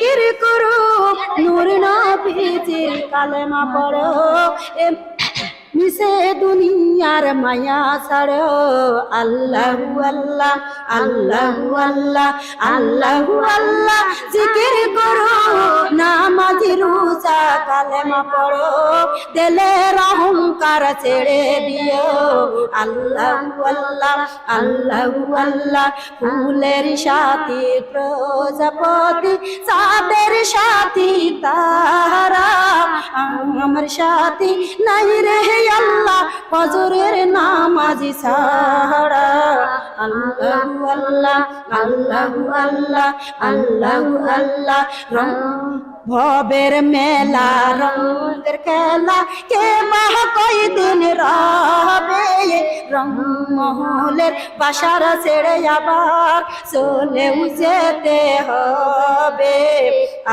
জিকির করো নূর নবীজির কালেমা পড়ো। মিশে দুনিয়ার মায়া ছাড়ো। আল্লাহু আল্লাহ আল্লাহু আল্লাহ আল্লাহু আল্লাহ। জিকির করো, নামাজি রোজা কালেমা পড়ো। দিলের অহংকার ছেড়ে দিও। আল্লাহু আল্লাহ আল্লাহু আল্লাহ। ফুলের সাথে প্রজাপতি, চাঁদের সাথী আমার সাথী নাই রে আল্লাহ, ফজরের নামাজি ছাড়া। আল্লাহু আল্লাহ আল্লাহু আল্লাহ আল্লাহু আল্লাহ রং ভবের মেলা, রঙের খেলা, কে মাহ কয়দিন রং মহলের বাসার ছেড়ে আবার চলেও যেতে হবে।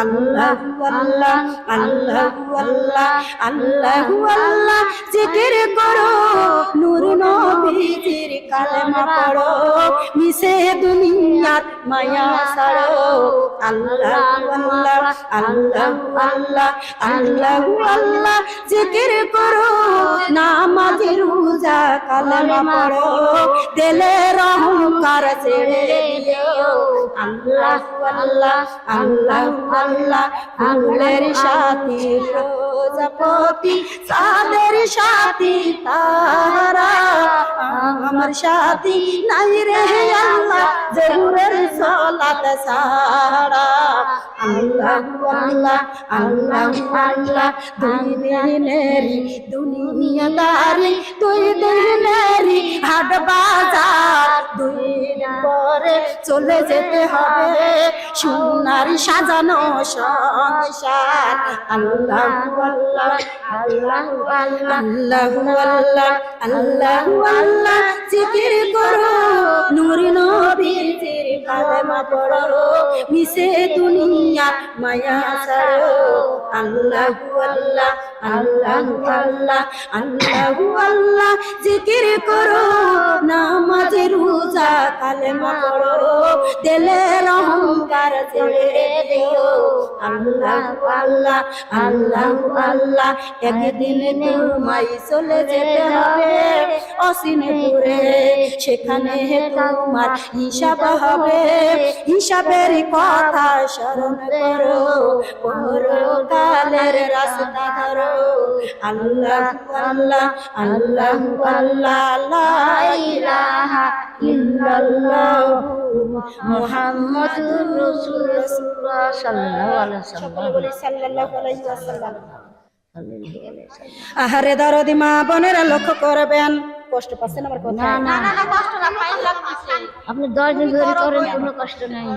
আল্লাহ আল্লাহ আল্লাহ আল্লাহ আল্লাহ আল্লাহ, জিকির করো, নূর নবীজির কালেমা পড়ো, মিশে দুনিয়ার মায়া ছাড়ো। আল্লাহ আল্লাহ আল্লাহ আল্লাহ আল্লাহ আল্লাহ জিকির করো, নামাজি, রোজা, কালেমা পড়ো। দিলে রহমকার ছেড়ে দিও আল্লাহ আল্লাহ আল্লাহ আল্লাহ। ফুলের সাথী প্রজাপতি সাদের সাথী তারা আমার সাথী নাই রে আল্লাহ, জহুরের সলাত সারা আল্লাহ আল্লাহ আল্লাহ আল্লাহ দুই হাট বাজার দুই পরে চলে যেতে হবে সোনার সাজানো সংসার আল্লাহ আল্লাহ আল্লাহ আল্লাহ আল্লাহ আল্লাহ আল্লাহ জিকির করো নূর নবীজির কালেমা পড়ো, মিশে দুনিয়া মায়া ছাড়ো। আল্লাহ আল্লাহ আল্লাহ আল্লাহ আল্লাহ আল্লাহ, জিকির করো, নামাজে রোজা কালেমা পড়ো। দিলের অহংকার ছেড়ে দিও। আল্লাহ আল্লাহ আল্লাহ আল্লাহ, একদিন তোমায় চলে যেতে হবে। অসিনপুরে সেখানে তোমার হিসাব হবে। হিসাবের কথা স্মরণ করো। পরকালের রাস্তা ধরো। আল্লাহ আল্লাহ আল্লাহ আল্লাহ লা ইলাহা ইল্লাল্লাহ। মুহাম্মাদুর রাসূলুল্লাহ সাল্লাল্লাহু আলাইহি ওয়াসাল্লাম। সাল্লাল্লাহু আলাইহি ওয়াসাল্লাম। আহারে দরদি মা বোনেরা লক্ষ্য করবেন কষ্ট পাচ্ছেন আমার কথা? না না। না কষ্ট না ফাইন লাগতেছে আপনি দশ দিন ধরে করেন কোনো কষ্ট নাই।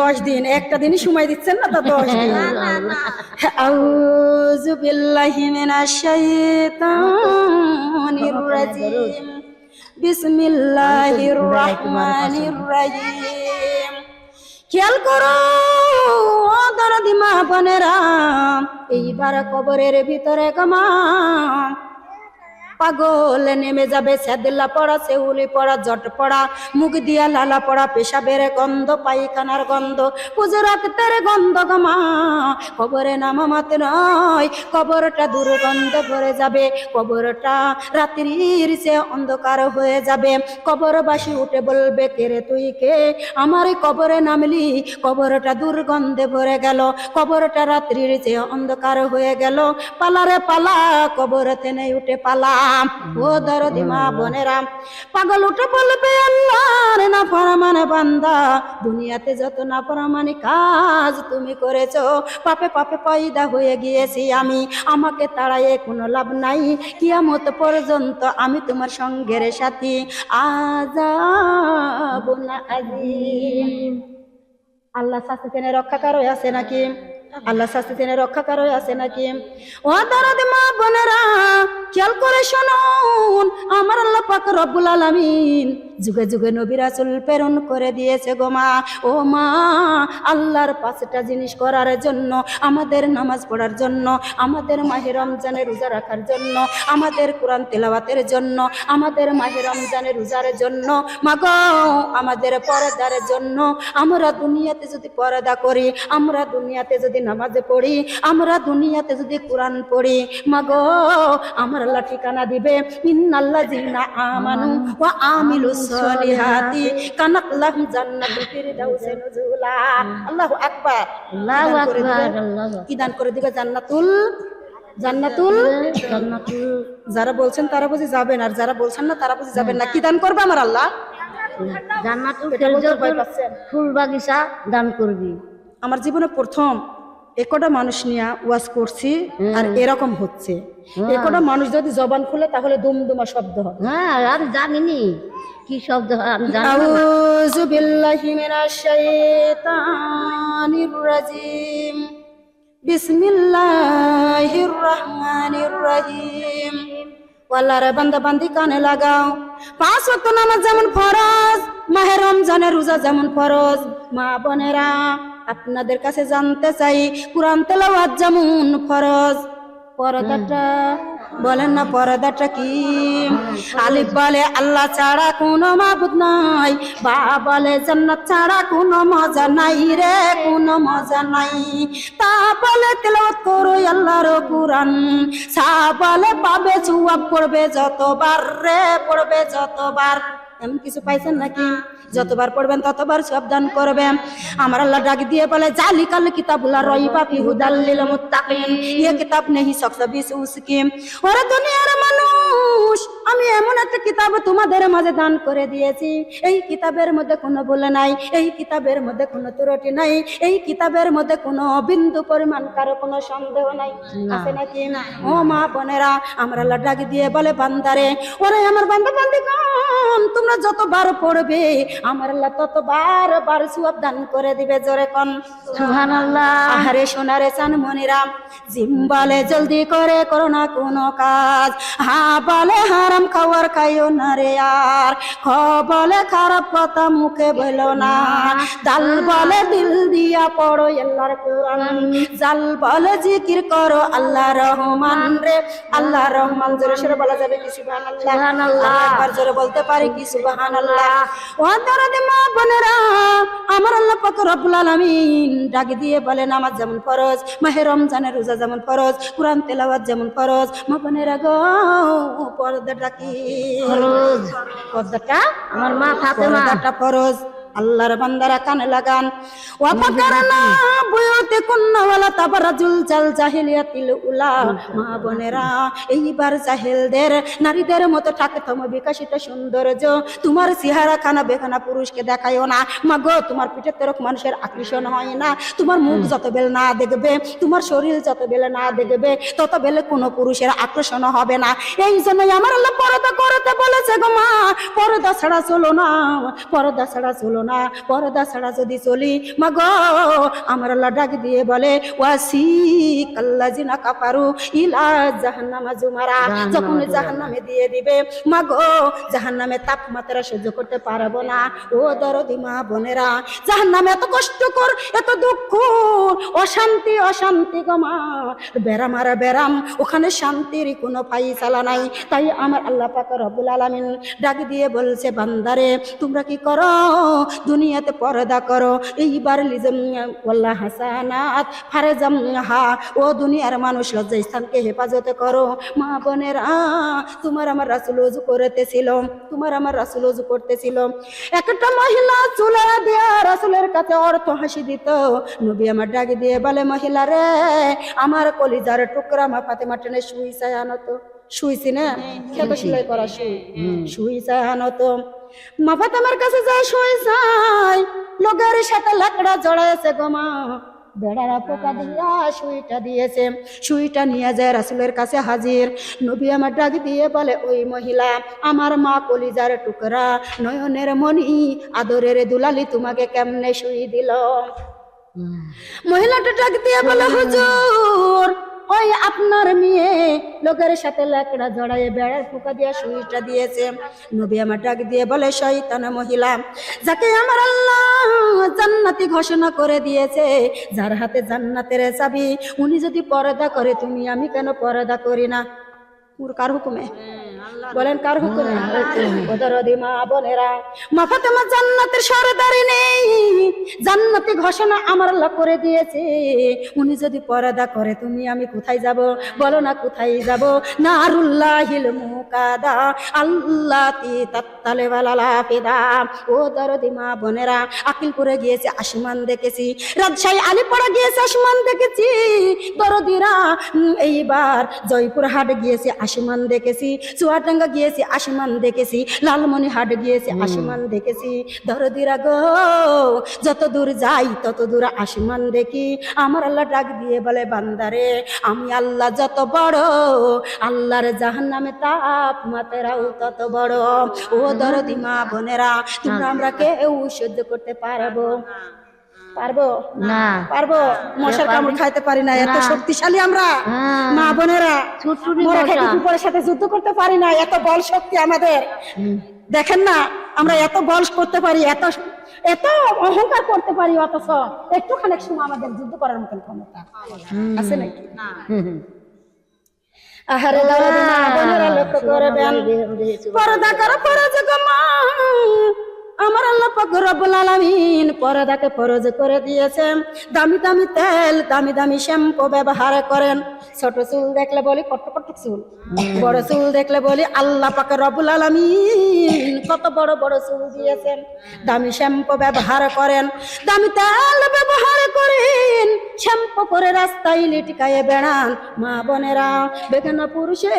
দশ দিন একটা দিনই সময় দিচ্ছেন না তো দশ দিন? আউযু বিল্লাহি মিনাশ শাইতানির রাজিম। বিসমিল্লাহির রহমানির রহিম। খেয়াল করো দরদি মা বোনেরা এইবার কবরের ভিতরে কমা পাগল, নেমে যাবে সেদলা পড়া সেউলি পড়া, জট পড়া, মুখ দিয়া লালা পড়া, পেশাবের গন্ধ, পায়খানার গন্ধ, পুজো রাখতের গন্ধ গমা কবরে নামা মাত নয়, কবরটা দুর্গন্ধ ভরে যাবে, কবরটা রাত্রির সে অন্ধকার হয়ে যাবে। কবরবাসী উঠে বলবে, কে রে তুই কে? আমার কবরে নামলি, কবরটা দুর্গন্ধে ভরে গেল, কবরটা রাত্রির যে অন্ধকার হয়ে গেল। পালারে পালা, কবর থেনে উঠে পালা। ও দরদি মা বোনেরা, পাগল উঠে বলবে, আল্লাহর না ফরমান বান্দা, দুনিয়াতে যত না ফরমানি কাজ তুমি করেছ, পাপে পাপে পয়দা হয়ে গিয়েছি আমি। আমাকে তাড়াইয়ে কোনো লাভ নাই। কিয়ামত পর্যন্ত আমি তোমার সঙ্গের সাথী। আজাব না আজিম আল্লাহ থেকে রক্ষা কারও আছে নাকি? আল্লাহ শাস্তি থেকে রক্ষা কারও আছে নাকি? ও দরদ মা বোনেরা, খেয়াল করে শুনুন, আমার আল্লাহ পাক রব্বুল আলামিন যুগে যুগে নবী রাসূল প্রেরণ করে দিয়েছে গো মা। ও মা, আল্লাহর পাঁচটা জিনিস করার জন্য, আমাদের নামাজ পড়ার জন্য, আমাদের মাহে রমজানে রোজা রাখার জন্য, আমাদের কোরআন তেলাওয়াতের জন্য, আমাদের মাহে রমজানে রোজার জন্য, মাগো, আমাদের পরদার জন্য, আমরা দুনিয়াতে যদি পরদা করি, আমরা দুনিয়াতে যদি নামাজে পড়ি আমরা দুনিয়াতে যদি কোরআন পড়ি মাগো আমার আল্লাহ ঠিকানা দিবে ইন্নাল্লাহ জিনা আমানু ওয়া আমিলু সলিহাতি কানাত লাহুম জান্নাতুল ফিরদাউসি নুজুলা। আল্লাহু আকবার। আল্লাহু আকবার কি দান করে দিবে জান্নাতুল জান্নাতুল জান্নাতুল। যারা বলছেন তারা বুঝি যাবেন আর যারা বলছেন না তারা বুঝি যাবেন না। কি দান করবে আমার আল্লাহ? জান্নাতুল? ফুল বাগিচা দান করবি। আমার জীবনে প্রথম একটা মানুষ নিয়ে ওয়াজ করছি আর এরকম হচ্ছে। একটা মানুষ যদি জবান খুলে তাহলে দুমদুমা শব্দ হয়। হ্যাঁ আমি জানিনি? কি শব্দ হয়? আমি জানি না। আউযু বিল্লাহি মিনাশ শাইতানির রাজিম। বিসমিল্লাহির রহমানির রহিম। আল্লাহর বান্দা বান্দি কানে লাগাও। পাঁচ ওয়াক্ত নামাজ যেমন ফরজ মাহে রমজানের রোজা যেমন ফরজ মা বোনেরা। আপনাদের কাছে জানতে চাই, কোরআন তেলাওয়াত যেমন ফরজ। পর্দাটা, বলেন না পর্দাটা কি? আলিফ বলে, আল্লাহ ছাড়া কোনো মাবুদ নাই। বা বলে, জান্নাত ছাড়া কোনো মজা নাই রে, কোনো মজা নাই। তা বলে, তেলাওয়াত করো আল্লাহর কুরআন। সা বলে, পাবে জুয়াব পড়বে যতবার রে, পড়বে যতবার। এমন কিছু পাইছেন নাকি? যতবার পড়বেন ততবার সাবধান করবেন। আমার আল্লাহ ডাক দিয়ে বলে জালিকাল কিতাবুল্লাহ রইবা ফি হুদাল্লিল মুত্তাকিন। ইয়ে কিতাব নেহি সকসা উসকিম। উসকি ওরে দুনিয়ার মানুষ একটা কিতাব তোমাদের মাঝে দান করে দিয়েছি। এই কিতাবের মধ্যে কোনো ভুল নাই এই কিতাবের মধ্যে কোনো ত্রুটি নাই এই কিতাবের মধ্যে কোনো বিন্দু পরিমাণ কারও কোনো সন্দেহ নাই। আছে নাকি? ও মা বোনেরা আমার ডাক দিয়ে বলে বান্দারে ওরে আমার বান্দা বান্দি তোমরা যতবার পড়বে আমার আল্লাহ ততবার বার সুয়াব দান করে দিবে জোরে কন। আহারে সোনারে চান মনিরাম জিম বলে জলদি করে করো না কোনো কাজ। হা বলে হারাম খাওয়ার খাইও না রে আর। খ বলে খারাপ কথা মুখে বলো না। দাল বলে দিল দিয়া পড়ো আল্লাহর কোরআন। জাল বলে জিকির করো আল্লাহ রহমান রে। আল্লাহ রহমান জোরে সরে বলা যাবে কি সুবহানাল্লাহ। আর একবার জোরে বলতে পারি কি সুবহানাল্লাহ? ও দরদে মা বোনেরা আমার আল্লাহ পাক রব্বুল আলামিন ডাক দিয়ে বলে নামাজ যেমন ফরজ মাহে রমজানের রোজা যেমন ফরজ কোরআন তেলাওয়াত যেমন ফরজ। মা বোনেরা গো পর্দাটা কি ফরজ। পর্দাটা আমার মা ফাতেমা। পর্দাটা ফরজ। আল্লাহর বান্দারা কানে লাগান। ওয়াফাকারনা বুয়ুতে কুন্না ওয়ালা তাবারাজুল জাল জাহিলিয়াতিল উলা। মা বোনেরা এইবার জাহেলদের নারীদের মতো থাকে তম বিকশিত সৌন্দর্য। তোমার চেহারা খানা বেখানা পুরুষকে দেখায়ও না। মা গো তোমার পিঠের তরফ মানুষের আকর্ষণ হয় না। তোমার মুখ যত বেল না দেখবে তোমার শরীর যত বেলে না দেখবে তত বেলে কোনো পুরুষের আকর্ষণ হবে না। এই জন্যই আমার আল্লাহ পর্দা করতে বলেছে গো মা। পরদা ছাড়া চলো না। পরদা ছাড়া চলো না পর্দা ছাড়া যদি চলি মা গো আমার আল্লাহ ডাক দিয়ে বলে ওয়াসি কাল্লা জিনা কাপারু ইলা জাহান্নামা জুমারা। যখন জাহান্নামে দিয়ে দিবে মা গো জাহান্নামে তাপমাত্রা সহ্য করতে পারব না। ও দরদি মা বোনেরা জাহান্নামে এত কষ্টকর এত দুঃখ অশান্তি অশান্তি গমা বেরাম আর বেরাম ওখানে শান্তির কোনো ফাইসালা নাই। তাই আমার আল্লাহ পাক রব্বুল আলামিন ডাক দিয়ে বলছে বান্দারে তোমরা কি করো? দুনিয়াতে পর্দা করো। এইবার লিজম হাসানাত ফারেজাম হা ও দুনিয়ার মানুষ লজ্জা স্থানকে হেফাজতে করো। মা বোনেরা তোমার আমার রাসুল উজু করতেছিল তোমার আমার রাসুল উজু করতেছিল। একটা মহিলা চুলা দিয়া রাসুলের কাছে অর্থ হাসি দিত। নবী আমার ডাক দিয়ে বলে মহিলা রে আমার কলিজার টুকরা মা ফাতেমা টেনে শুই চাই আনত। শুইছি না? খেতে সেলাই করা শুই শুই আনত। মা ফাতেমার কাছে যায় শুই চাই লোকের সাথে লাকড়া জড়াইছে গো মা। বেড়ারা পোকা দিয়া সুইটা দিয়েছে। সুইটা নিয়ে যায় রাসুলের কাছে হাজির। নবী আমার ডাক দিয়ে বলে, ওই মহিলা, আমার মা কলিজার টুকরা, নয়নের মণি, আদরের দুলালি তোমাকে কেমনে শুই দিল? মহিলাটা ডাক দিয়ে বলে, হুজুর ওই আপনার মেয়ে লোকের সাথে লাকড়া জড়াইয়ে বেড়ার পোকা দিয়ে সুইটা দিয়েছে। নবী আমার ডাক দিয়ে বলে শয়তান মহিলা যাকে আমার আল্লাহ জান্নাতি ঘোষণা করে দিয়েছে যার হাতে জান্নাতের চাবি উনি যদি পর্দা করে তুমি আমি কেন পর্দা করি না? ওর কার হুকুমে? বলেন কার হুকুমে? ওদের মা বোনেরা মা ফাতেমা জান্নাতের সরদারি নেই জান্নাতি ঘোষণা আমার আল্লাহ করে দিয়েছে। উনি যদি পর্দা করে তুমি আমি কোথায় যাব? বলো না কোথায় যাব? নারুল্লাহিল মুকাদা আল্লাতি তাত্তালে ওয়ালালা ফিদা ও দরদি মা বোনেরা আকিলপুরে গিয়েছে আসমান দেখেছি। রাজশাহী আলিপাড়া গিয়েছে আসমান দেখেছি। দরদিরা এইবার জয়পুর হাট গিয়েছে আসমান দেখেছি। চুয়াডাঙ্গা গিয়েছি আসমান দেখেছি। লালমনি হাট গিয়েছি আসমান দেখেছি। দরদিরা গো যত দূর যাই তত দূর আসমান দেখি। আমার আল্লাহ ডাক দিয়ে বলে, বান্দারে, আমি আল্লাহ যত বড়, আল্লাহর জাহান নামে তাপ মাতেরাও তত বড়। ও দরদি মা বোনেরা, তোমরা আমরা কেউ সহ্য করতে পারব পারব? না। পারব? মশার কামড় খাইতে পারি না এত শক্তিশালী আমরা। হ্যাঁ। মা বোনেরা কুকুরের সাথে যুদ্ধ করতে পারি না এত বল শক্তি আমাদের। দেখেন না আমরা এত বল করতে পারি এত এত অহংকার করতে পারি অথচ একটুখানি সময় আমাদের যুদ্ধ করার মতন ক্ষমতা আছে নাকি? হুম। আহারে না বোনেরা লক্ষ্য করবেন। পর্দা করো গো মা। আমার আল্লাহ রব্বুল আলামিন পর্দাকে ফরজ করে দিয়েছেন। দামি দামি তেল, দামি দামি শ্যাম্পু ব্যবহার করেন। ছোট চুল দেখলে বলি কট কট চুল, বড় চুল দেখলে বলি আল্লাহ পাক রব্বুল আলামিন কত বড় বড় চুল দিয়েছেন। দামি শ্যাম্পু ব্যবহার করেন, দামি তেল ব্যবহার করেন। শ্যাম্পু করে রাস্তায় লিটকায়ে বেড়ান মা বোনেরা। বেগানা পুরুষে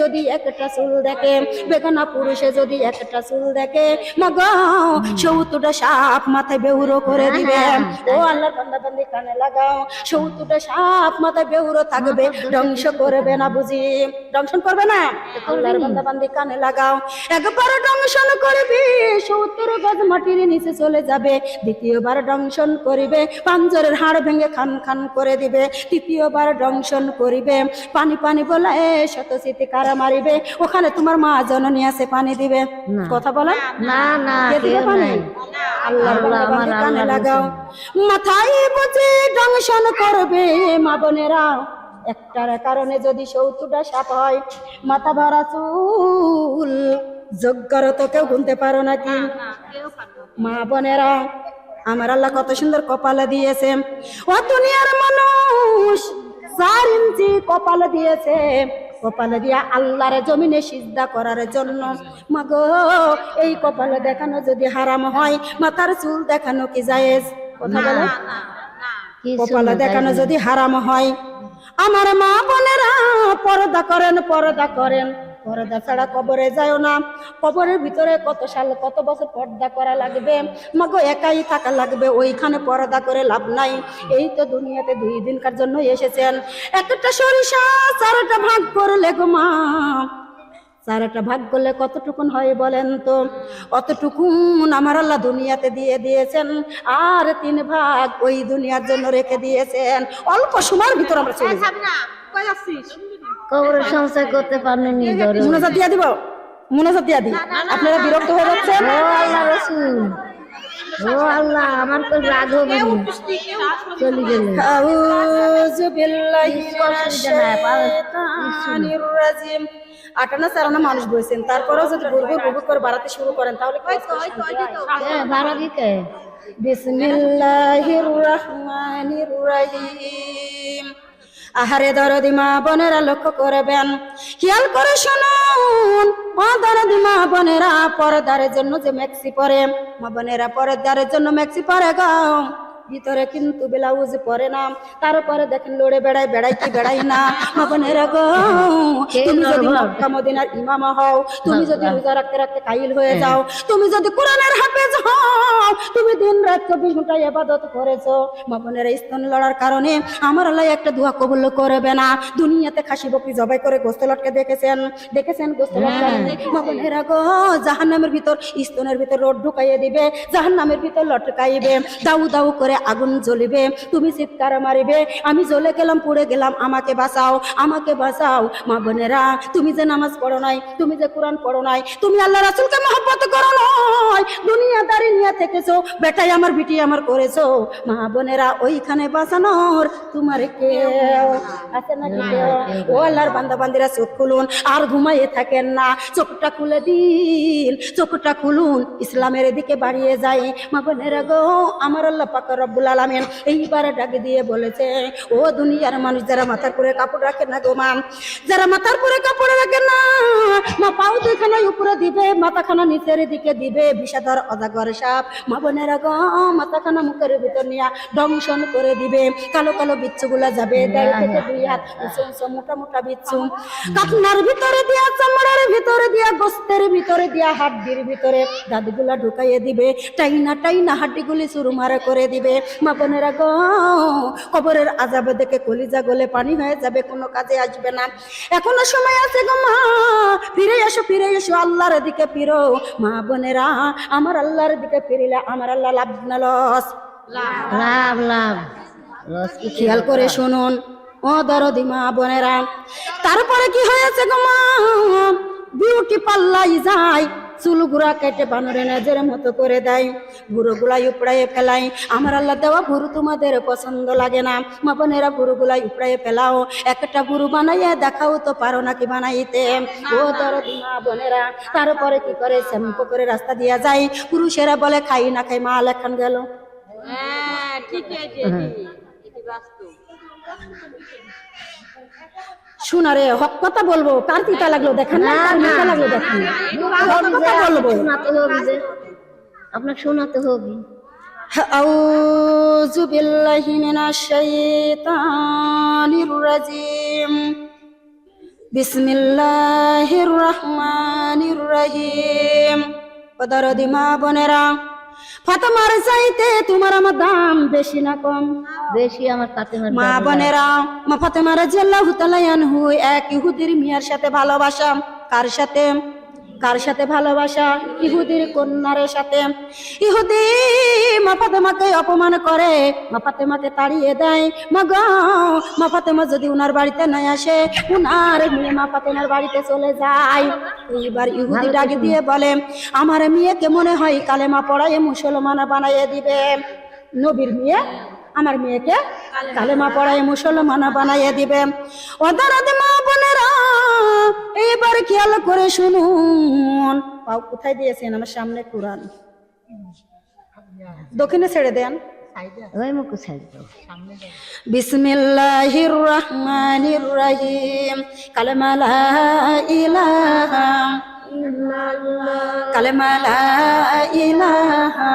যদি একটা চুল দেখে, বেগানা পুরুষে যদি একটা চুল দেখে মগা সৌতুটা সাপ মাথায় বেউরো করে দিবে। ও আল্লাহর বান্দা বান্দি কানে লাগাও। সৌতুটা সাপ মাথায় বেউরো থাকবে ধ্বংস করবে না বুঝি? করবে না? আল্লাহর বান্দা বান্দি কানে লাগাও। একবার করবে সত্তর গজ মাটির নিচে চলে যাবে। দ্বিতীয়বার দংশন করিবে পাঞ্জরের হাড় ভেঙে খান খান করে দিবে। তৃতীয়বার দংশন করিবে পানি পানি বলে শত স্মৃতি কারা মারিবে। ওখানে তোমার মা জননী আছে পানি দিবে। কথা বলে। না না আল্লাহ, আমার কানে লাগাও। মাথায় বুঝে করবে মা বোনেরা। একটার কারণে যদি সৌতুটা সাপ হয় মাথা ভরা চুল। যোগ্যর তো কেউ গুনতে পারো নাকি মা বোনেরা আমার আল্লাহ কত সুন্দর কপালে দিয়েছে ও দুনিয়ার মানুষ চার ইঞ্চি কপালে দিয়েছে। কপালে দিয়া আল্লাহর জমিনে সিদ্ধা করার জন্য। মাগো এই কপালে দেখানো যদি হারাম হয় মাথার চুল দেখানো কি জায়েজ? কথা বলে কপালে দেখানো যদি হারাম হয় আমার মা বোনেরা পর্দা করেন পর্দা করেন। পর্দা ছাড়া কবরে যায় না। কবরের ভিতরে কত সাল কত বছর পর্দা করা লাগবে? মাগো একাই থাকা লাগবে ওইখানে পর্দা করে লাভ নাই। এই তো দুনিয়াতে দুই দিনকার জন্য এসেছেন। একটা সরিষা চারটা ভাগ করলে গো মা। চারটা ভাগ করলে কতটুকুন হয় বলেন তো? অতটুকুন আমার আল্লাহ দুনিয়াতে দিয়ে দিয়েছেন। আর তিন ভাগ ওই দুনিয়ার জন্য রেখে দিয়েছেন। অল্প সময়ের ভিতর আমরা চলে যাব। কবরের সংসার করতে পারেনি ধরে মুনাজাত দিয়া দিব মুনাজাত দিয়া দিই আপনারা বিরক্ত হয়ে যাচ্ছেন ও আল্লাহ রসুল ও আল্লাহ আমার তো রাগ হবে চলে গেলে আউযু বিল্লাহি মিনাশ শাইতানির রাজিম আটানা চারানা মানুষ বলছেন তারপরেও যদি গুরগুর গুরগুর করে বাড়াতে শুরু করেন তাহলে হয়? ভাড়া দিতে বিসমিল্লাহির রহমানির রহিম আহারে দরদি মা বোনেরা লক্ষ্য করবেন। খেয়াল করে শুনুন, মা দরদি মা বোনেরা পরদারের জন্য যে ম্যাক্সি পরে, মা বোনেরা পরদারের জন্য মেক্সি পরে গাও ভিতরে কিন্তু ব্লাউজ পরে না তারপরে দেখেন লড়ে বেড়াই বেড়াই কি বেড়াই না। মা বোনেরা গো তুমি যদি মক্কা মদিনার ইমামা হও তুমি যদি রোজা রাখতে রাখতে কাইল হয়ে যাও তুমি যদি কোরআনের হাফেজ হও তুমি দিন রাত চব্বিশ ঘণ্টা ইবাদত করেছ। মা বোনের স্তন লড়ার কারণে আমার আল্লাহ একটা দোয়া কবুল করবে না। দুনিয়াতে খাসি বকরি জবাই করে গোস্ত লটকে দেখেছেন দেখেছেন গোস্ত লটকে? মা বোনেরা গো জাহান্নামের ভিতর স্তনের ভিতর রোড ঢুকাইয়ে দিবে জাহান্নামের ভিতর লটকাইবে। দাউ দাউ করে কবরে আগুন জ্বলিবে, তুমি চিৎকার মারিবে। আমি জ্বলে গেলাম, পুড়ে গেলাম, আমাকে বাঁচাও আমাকে বাঁচাও। মা বোনেরা, তুমি যে নামাজ পড়ো নাই, তুমি যে কোরআন পড়ো নাই, তুমি আল্লাহ রাসুলকে মহব্বত করো নয় দুনিয়াদারি নিয়ে থেকেছো, বেটাই আমার, বিটি আমার করেছ। মা বোনেরা, ওইখানে বাঁচানোর তোমার কেউ আছে কেউ? ও আল্লাহর বান্দা বান্দিরা চোখ খুলুন, আর ঘুমাইয়ে থাকেন না। চোখটা খুলে দিন, চোখটা খুলুন, ইসলামের দিকে বাড়িয়ে যাই। মা বোনেরা গো, আমার আল্লাহ পাক রব্বুল আলামিন এইবারে ডাকে দিয়ে বলেছে ও দুনিয়ার মানুষ যারা মাথার পরে কাপড় রাখে না গো মা যারা মাথার পরে কাপড় রাখে না মা পাও দুখানা উপরে দিবে মাথাখানা নিচের দিকে দিবে বিষাধর অজাগর সাপ মা বোনেরা গো মাথাখানা মুখের ভিতর নিয়ে দংশন করে দিবে কালো কালো বিচ্ছুগুলা যাবে দেড় থেকে দুই হাত মোটা মোটা বিচ্ছু কাটনার ভিতরে দিয়া চামড়ার ভিতরে দিয়া গোস্তের ভিতরে দিয়া হাড্ডির ভিতরে দাদিগুলা ঢুকাইয়ে দিবে টাইনা টাইনা হাড্ডিগুলি সুরুমারে করে দিবে মা বোনেরা গো কবরের আজাবে দেখে কলিজা গলে পানি হয়ে যাবে কোনো কাজে আসবে না। এখনও সময় আছে গো মা ফিরে এসো ফিরে এসো আল্লাহর দিকে ফিরো। মা বোনেরা আমার আল্লাহর দিকে ফিরিলে আমার আল্লাহ লাভ না লস। লাভ লাভ। খেয়াল করে শুনুন। ও দরদি মা বোনেরা তারপরে কি হয়েছে গো মা? বিউটি পাল্লাই যায়? চুলগুলা কেটে বানরে নেজের মতো করে দেয়। ভুরুগুলাই উপড়াইয়ে ফেলাই। আমার আল্লাহ দেওয়া ভুরু তোমাদের পছন্দ লাগে না। মা বোনেরা ভুরুগুলাই উপড়াইয়ে ফেলাও। একটা ভুরু বানাইয়ে দেখাও তো পারো নাকি বানাইতে? ও দরদি মা বোনেরা তারপরে কি করে শ্যাম্পু করে রাস্তা দিয়া যায়? পুরুষেরা বলে খাই না খাই মা লেখান গেল। শোনারে হক কথা বলবো কার তিতা লাগলো দেখেন না কার মিঠা লাগলো দেখেন হক কথা বলবো শোনাতে হবে যে আপনাকে শোনাতে হবে أعوذ بالله من الشيطان الرجيم بسم الله الرحمن الرحيم পদারদি মা বোনেরা ফাতেমার চাইতে তোমার আমার দাম বেশি না কম। বেশি আমার তাতে আমার মা বোনেরা মা ফাতেমার রাদিয়াল্লাহু হুতালায়ান হুই এক ইহুদির মিয়ার সাথে ভালোবাসা। কার সাথে? কার সাথে ভালোবাসা? ইহুদির কন্যার সাথে। ইহুদি মা ফাতেমাকে অপমান করে মা ফাতেমাকে তাড়িয়ে দেয়। মা গো মা ফাতেমা যদি উনার বাড়িতে নাই আসে উনার মেয়ে মা ফাতেমার বাড়িতে চলে যায়। এইবার ইহুদি ডাকে দিয়ে বলে আমার মেয়েকে মনে হয় কালেমা পড়ায় মুসলমান বানাইয়ে দিবে। নবীর মেয়ে আমার মেয়েকে কালেমা পড়ায় মুসলমান বানাইয়ে দিবে। ওদারাতে মা বোনেরা এইবার খেয়াল করে শুনুন। পাও কোথায় দিয়েছেন আমার সামনে কোরআন? দক্ষিণে ছেড়ে দেন। বিসমিল্লাহির রহমানির রহিম। কালেমা লা ইলাহা কালেমা লা ইলাহা